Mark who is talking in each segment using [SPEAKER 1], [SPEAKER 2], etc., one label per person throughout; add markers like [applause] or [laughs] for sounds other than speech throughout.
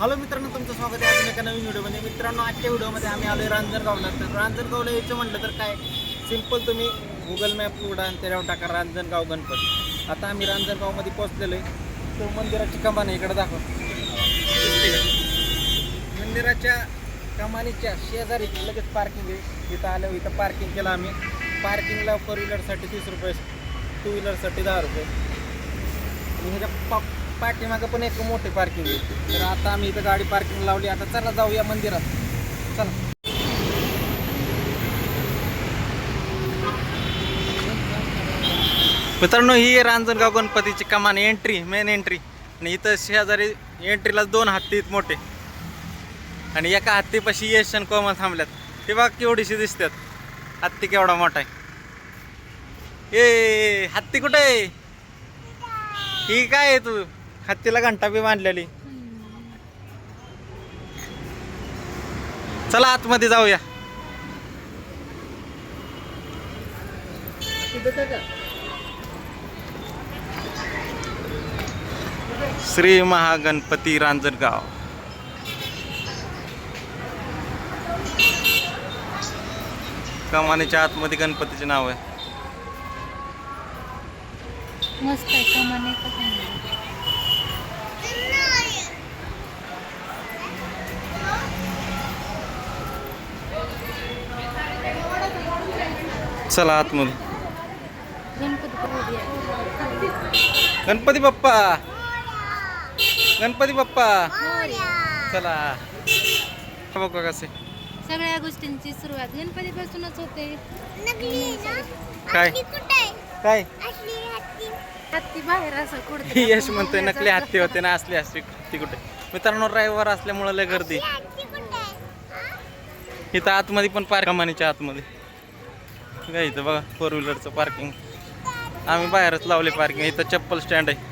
[SPEAKER 1] Hello मित्रांनो तुमचं स्वागत आहे अजून एका नवीन व्हिडिओमध्ये. मित्रांनो आजच्या व्हिडिओमध्ये आम्ही आलो रांजणगावला. तर रांजणगावला यायचं म्हटलं तर काय? सिंपल तुम्ही गुगल मॅप उघडा आणि त्याच्यावर टाका रांजणगाव गणपती. आता आम्ही रांजणगावमध्ये पोहोचलेलो आहे. तर मंदिराची कमान इकडे दाखव. मंदिराच्या कमानीच्या शेजारी लगेच पार्किंग आहे. इथं आल्यावर इथं पार्किंग केलं आम्ही. पार्किंगला फोर व्हीलरसाठी तीस रुपये टू व्हीलरसाठी दहा रुपये. आणि ह्याच्या पा पाठीमागं पण एक मोठे पार्किंग आहे. तर आता आम्ही इथं गाडी पार्किंग लावली. आता चला जाऊया मंदिरात. चला. मित्रांनो ही रांजणगाव गणपतीची कमान एंट्री मेन एंट्री आणि इथं शेजारी एंट्रीला दोन हत्ती आहेत मोठे. आणि एका हत्तीपाशी येशन कोमा थांबल्यात. ते बघ केवढीशी दिसतात हत्ती केवढा मोठा आहे. ए हत्ती कुठे आहे? ही काय आहे तू? हत्तीला घंटा बी बांधलेली. चला आतमध्ये जाऊया. श्री महागणपती रांजणगाव. कमानीच्या आतमध्ये गणपतीचे नाव आहे.
[SPEAKER 2] मस्त आहे कमान आहे का चांगली?
[SPEAKER 1] चला आतमध्ये
[SPEAKER 2] गणपती.
[SPEAKER 1] गणपती बाप्पा. गणपती बाप्पा.
[SPEAKER 2] मोरया.
[SPEAKER 1] चला बघा कसे
[SPEAKER 2] सगळ्या गोष्टींची सुरुवात गणपतीपासूनच होते.
[SPEAKER 1] काय? काय?
[SPEAKER 2] हत्ती बाहेर असं कुठे [laughs]
[SPEAKER 1] यश म्हणतोय नकली हत्ती होते ना असली असली ती कुठे? मित्रांनो ड्रायव्हर असल्यामुळे लय गर्दी. इथं आतमध्ये पण पार्क कमानीच्या आतमध्ये. काय इथं बघा फोर व्हीलरचं पार्किंग आम्ही बाहेरच लावले पार्किंग इथं चप्पल स्टँड आहे.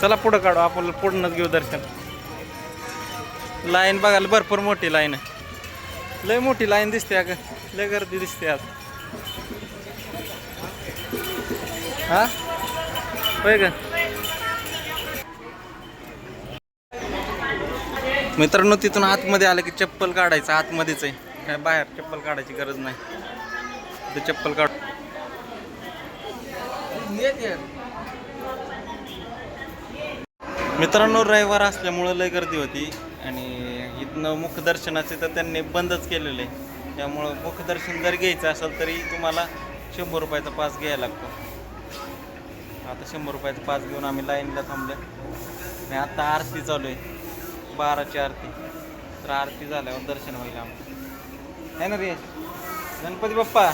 [SPEAKER 1] चला पुढं काढू आपण पुढनच घेऊ दर्शन. लाईन बघायला भरपूर मोठी लाईन आहे. लय मोठी लाईन दिसते अगं लय गर्दी दिसते आज. हा? होय का मित्रांनो तिथून आतमध्ये आलं की चप्पल काढायचं आतमध्येच आहे. काय बाहेर चप्पल काढायची गरज नाही. ते चप्पल काढ मित्रांनो रविवार असल्यामुळं लय गर्दी होती आणि इथनं मुखदर्शनाचे तर त्यांनी बंदच केलेलं. आहे त्यामुळं मुखदर्शन जर घ्यायचं असेल तरी तुम्हाला शंभर रुपयाचा पास घ्यायला लागतो. आता शंभर रुपयाचा पास घेऊन आम्ही लाईनला थांबलो आणि आता आरती चालू आहे. बाराची आरती. तर आरती झाल्यावर दर्शन होईल आम्हाला आहे ना रे? गणपती बाप्पा?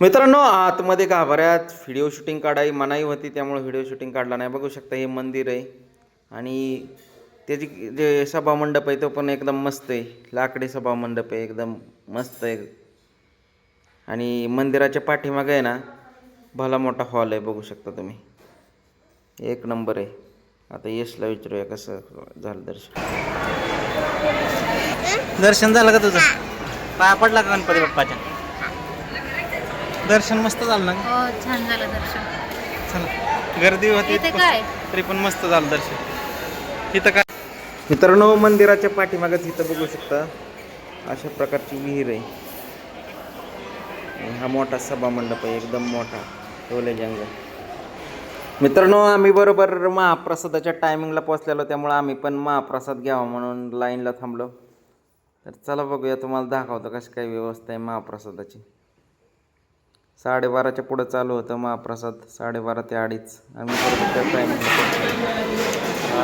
[SPEAKER 1] मित्रांनो आतमध्ये घाबऱ्यात व्हिडिओ शूटिंग काढाई मनाई होती त्यामुळे व्हिडिओ शूटिंग काढला नाही. बघू शकता हे मंदिर आहे. आणि त्याची जे सभामंडप आहे तो पण एकदम मस्त आहे. लाकडी सभामंडप आहे एकदम मस्त आहे. आणि मंदिराच्या पाठीमागे आहे ना भला मोठा हॉल आहे बघू शकता तुम्ही. एक नंबर आहे. आता यशला विचारूया कसं झालं दर्शन. दर्शन झालं का तुझं? पाया पडला का गणपती बाप्पाच्या? दर्शन मस्त झालं ना?
[SPEAKER 2] हो छान झालं दर्शन.
[SPEAKER 1] चला गर्दी होती
[SPEAKER 2] इथे काय?
[SPEAKER 1] तरी पण मस्त झालं दर्शन. इथं काय? मित्रांनो मंदिराच्या पाठीमागच इथं बघू शकता अशा प्रकारची विहीर आहे. आणि हा मोठा सभा मंडप आहे एकदम मोठा टोले जंगल. मित्रांनो आम्ही बरोबर महाप्रसादाच्या टायमिंगला पोचलेलो त्यामुळं आम्ही पण महाप्रसाद घ्यावा म्हणून लाईनला थांबलो. तर चला बघूया तुम्हाला दाखवतो कशी काय व्यवस्था आहे महाप्रसादाची. साडेबाराच्या पुढं चालू होतं महाप्रसाद साडेबारा ते अडीच. आम्ही त्या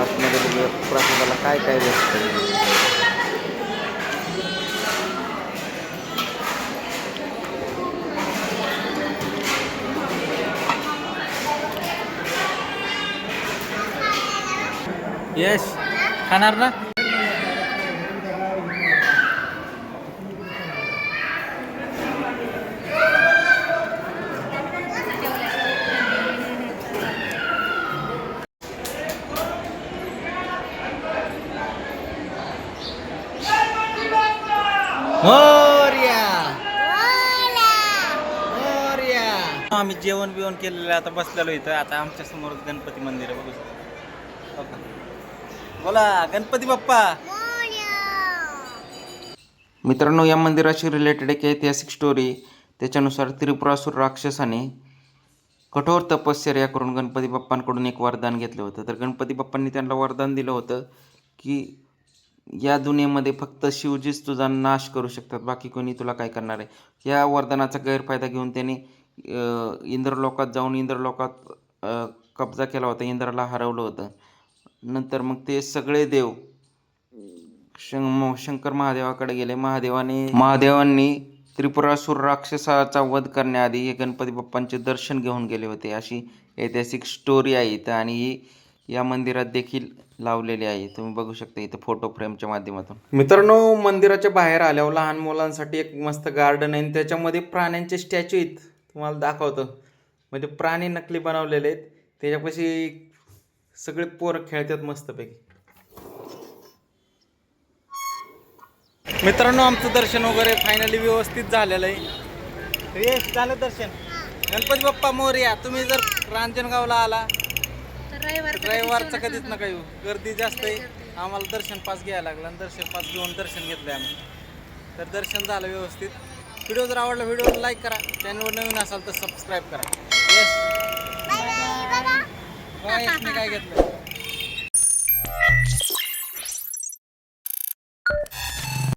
[SPEAKER 1] आतमध्ये प्रसादाला काय काय भेटतं. यश खाणार ना? मोर्या. मोर्या. आम्ही जेवण बिवण केलेलं आता बसलेलो इथं. आता आमच्यासमोर गणपती मंदिर आहे बघू. शकता. हो? बोला गणपती बाप्पा. मित्रांनो या मंदिराशी रिलेटेड एक ऐतिहासिक स्टोरी त्याच्यानुसार त्रिपुरासूर राक्षसाने कठोर तपश्चर्या करून गणपती बाप्पांकडून एक वरदान घेतलं होतं. तर गणपती बाप्पांनी त्यांना वरदान दिलं होतं की या दुनियेमध्ये फक्त शिवजीच तुझा नाश करू शकतात बाकी कोणी तुला काय करणार आहे? या वरदानाचा गैरफायदा घेऊन त्यांनी इंद्रलोकात जाऊन इंद्रलोकात कब्जा केला होता इंद्राला हरवलं होतं. नंतर मग ते सगळे देव शं शंकर महादेवाकडे गेले. महादेवाने महादेवांनी त्रिपुरासूर राक्षसाचा वध करण्याआधी हे गणपती बाप्पांचे दर्शन घेऊन गेले होते. अशी ऐतिहासिक स्टोरी आहे इथं आणि ही या मंदिरात देखील लावलेली आहे. तुम्ही बघू शकता इथं फोटो फ्रेमच्या माध्यमातून. मित्रांनो मंदिराच्या बाहेर आल्यावर लहान मुलांसाठी एक मस्त गार्डन आहे. आणि त्याच्यामध्ये प्राण्यांचे स्टॅच्यू आहेत. तुम्हाला दाखवतो. म्हणजे प्राणी नकली बनवलेले आहेत. त्याच्यापाशी सगळे पोरं खेळतात मस्तपैकी. मित्रांनो आमचं दर्शन वगैरे फायनली व्यवस्थित झालेलं आहे. झालं दर्शन. गणपती बाप्पा मोरया तुम्ही जर रांजणगावला आला
[SPEAKER 2] तर रविवार
[SPEAKER 1] रविवारचं कधीच नका येऊ. गर्दी जास्त आहे. आम्हाला दर्शन पास घ्यायला लागला आणि दर्शन पास घेऊन दर्शन घेतलंय आम्ही. तर दर्शन झालं व्यवस्थित. व्हिडिओ जर आवडला व्हिडिओ लाईक करा. चॅनलवर नवीन असाल तर सबस्क्राईब करा. येस बाय मी काय घेतलं